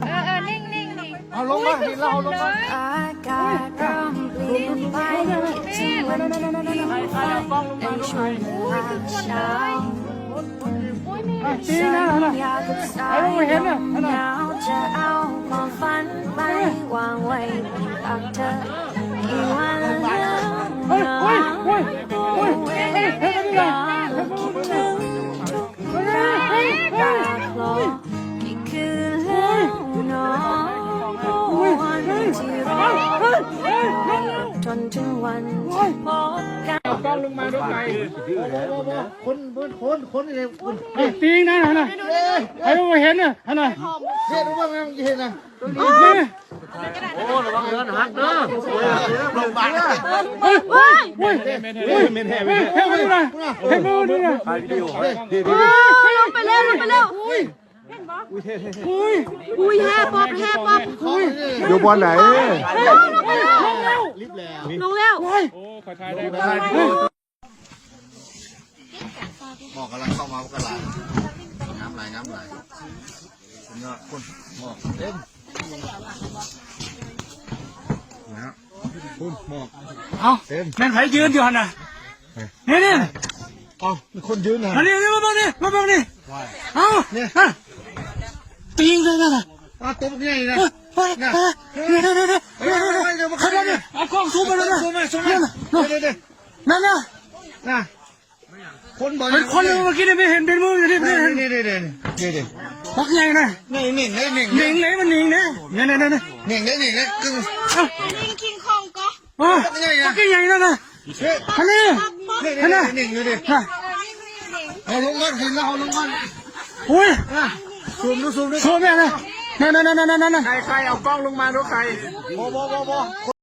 เออเงนิ่งนิ่งเอาลงมาดิเราลงมา I got rumbling by the kitchen when he went and trying to lash out. ตีนะนะไอ้พวกเห็นนะนะจะเอาความฝันไปวางไว้ตักเธออีกวันหนึ่งเฮ้ยเฮ้ยเฮ้ยเฮ้ยเฮ้ยเฮ้ย นถึงวันที่พบกันเอากล้องลงมาดูไก่คนคนคนคนอะไรคนไอ้ตีนะนะนะไอ้มาเห็นน่ะฮะน่ะเห็นรู้ว่ามันเห็นนะนี่โอ้ระวังเงินหักเด้อลงบ้านเฮ้ยเฮ้ยเฮ้ยเฮ้ยเฮ้ยเฮ้ยเฮ้ยมาดูนะเฮ้ยมาดูนะลงไปเร็วลงไปเร็วเฮ้ยอุ้ยแฮ่ป๊อปแฮ่ป๊อปอยู่บอลไหนลงเร็วเฮ้ย หมอกกำลังเข้ามากำลังน้ำไหลน้ำไหลคุณยอดคุณหมอกเต็มนะคุณหมอกเอาแม่งไผยืนอยู่หันน่ะนี่นี่อ๋อมีคนยืนนะอันนี้มาบ้างนี่มาบ้างนี่เอาเนี่ยตีงเลยนะอ้าวตัวใหญ่นะ มาเลยนะซูมมาซูมมาเดี๋ยวเดี๋ยวนั่นนะนะคนบ่อยเป็นคนเมื่อกี้นี่ไม่เห็นเป็นมืออยู่นี่ไม่เห็นนี่นี่นี่นี่นี่พักใหญ่นะนี่นี่นี่นี่หนิงไหนมันหนิงนะเนี่ยเนี่ยเนี่ยนี่นี่นี่นี่กึ่งลิงคิงคองก็อ๋อพักใหญ่นะนะเฮ้ยอันนี้นี่นี่นี่นี่นี่ฮะเอาลงก่อนเห็นแล้วเอาลงก่อนอุ้ยซูมดูซูมดูโชว์แม่นะนั่นนั่นนั่นนั่นนั่นใครใครเอากล้องลงมาดูใครโบโบโบโบ